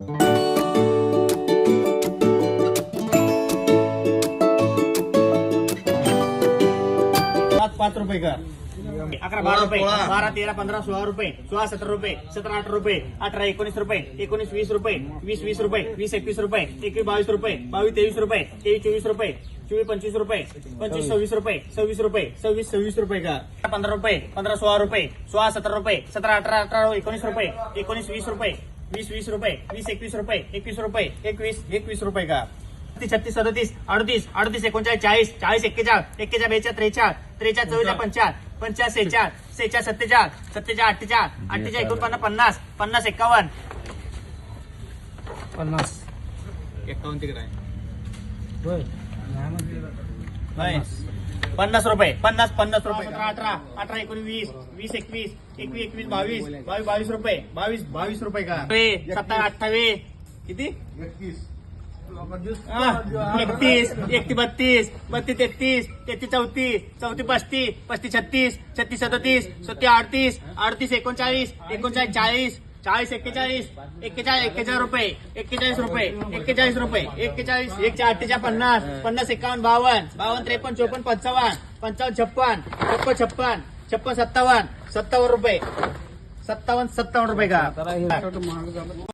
पाच पाच रुपये का अकरा बारा रुपये. बारा तेरा पंधरा सोळा रुपये. सोळा सतरा रुपये. सतरा अठरा रुपये. अठरा एकोणीस रुपये. एकोणीस वीस रुपये. वीस वीस रुपये. वीस एकवीस रुपये. एकवीस बावीस रुपये. बावीस तेवीस रुपये. तेवीस चोवीस रुपये. चोवीस पंचवीस रुपये. पंचवीस सव्वीस रुपये. सव्वीस रुपये. सव्वीस सव्वीस रुपये का पंधरा रुपये. पंधरा सोळा रुपये. सोळा सतरा रुपये. सतरा अठरा अठरा एकोणीस रुपये. एकोणीस वीस रुपये. वीस वीस रुपये वीस एकवीस रुपये एकवीस रुपये एकवीस एकवीस रुपये का? छत्तीस छत्तीस सदतीस अडतीस अडतीस एकोणचाळीस चाळीस चाळीस एक्केचाळ एक्केचाळ बेचाळ त्रेचाळ त्रेचाळ चौदा पंचाळ पंचाळ सेचाळ सेचाळ सत्तेचाळ सत्तेचाळ अठ्ठेचाळ अठ्ठेचाळ एकोणपन्नास पन्नास पन्नास एकावन्न. पन्नास. एकावन्न तिकडे पन्नास रुपये पन्नास पन्नास रुपये. अठरा अठरा अठरा एकोणीस वीस वीस एकवीस एकवीस एकवीस बावीस बावीस बावीस रुपये बावीस बावीस रुपये का? सत्तावीस अठ्ठावीस. किती? हा, एकतीस एकतीस बत्तीस बत्तीस तेहतीस तेहतीस चौतीस चौतीस पस्तीस पस्तीस छत्तीस छत्तीस सदतीस सत्तीस अडतीस अडतीस एकोणचाळीस एकोणचाळीस चाळीस चाळीस एक्केचाळीस एक्केचाळीस एक्केचाळीस रुपये एक्केचाळीस रुपये एक्केचाळीस रुपये एक्केचाळीस एकशे अठ्ठेचाळीस पन्नास पन्नास एकावन्न बावन्न बावन्न त्रेपन्न चोपन्न पंचावन्न पंचावन्न छप्पन छप्पन छप्पन छप्पन सत्तावन्न सत्तावन्न रुपये सत्तावन्न सत्तावन्न रुपये का?